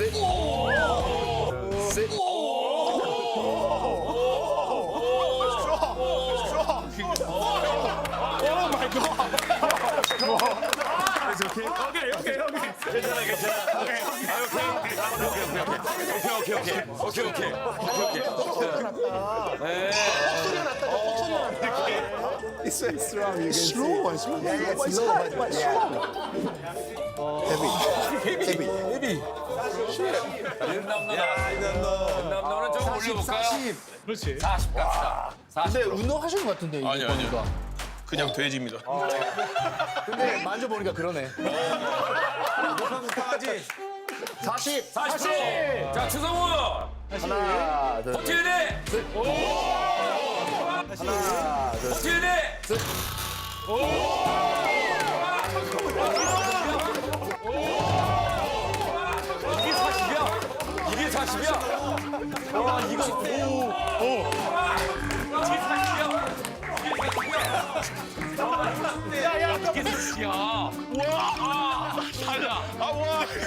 셋, 셋, 오케이 오케이 오케이 오케이 오케이 It's, so it's strong. You it's slow. It's slow. Yeah, yeah, it's, it's slow. But, yeah. Heavy. Heavy. Heavy. 헤비. 남노는 좀 올려볼까요? 40. 그렇지. 40 갑시다. 40. 근데 운동하시는 것 같은데, 이거 아니요, 아니요. 보니까. 그냥 돼지입니다. 근데 만져보니까 그러네. 40. 40. 자, 추성훈. 하나, 둘, 버텨야 돼. 하나, 둘. 버텨야 돼. 이 와, 달라. 아, 와.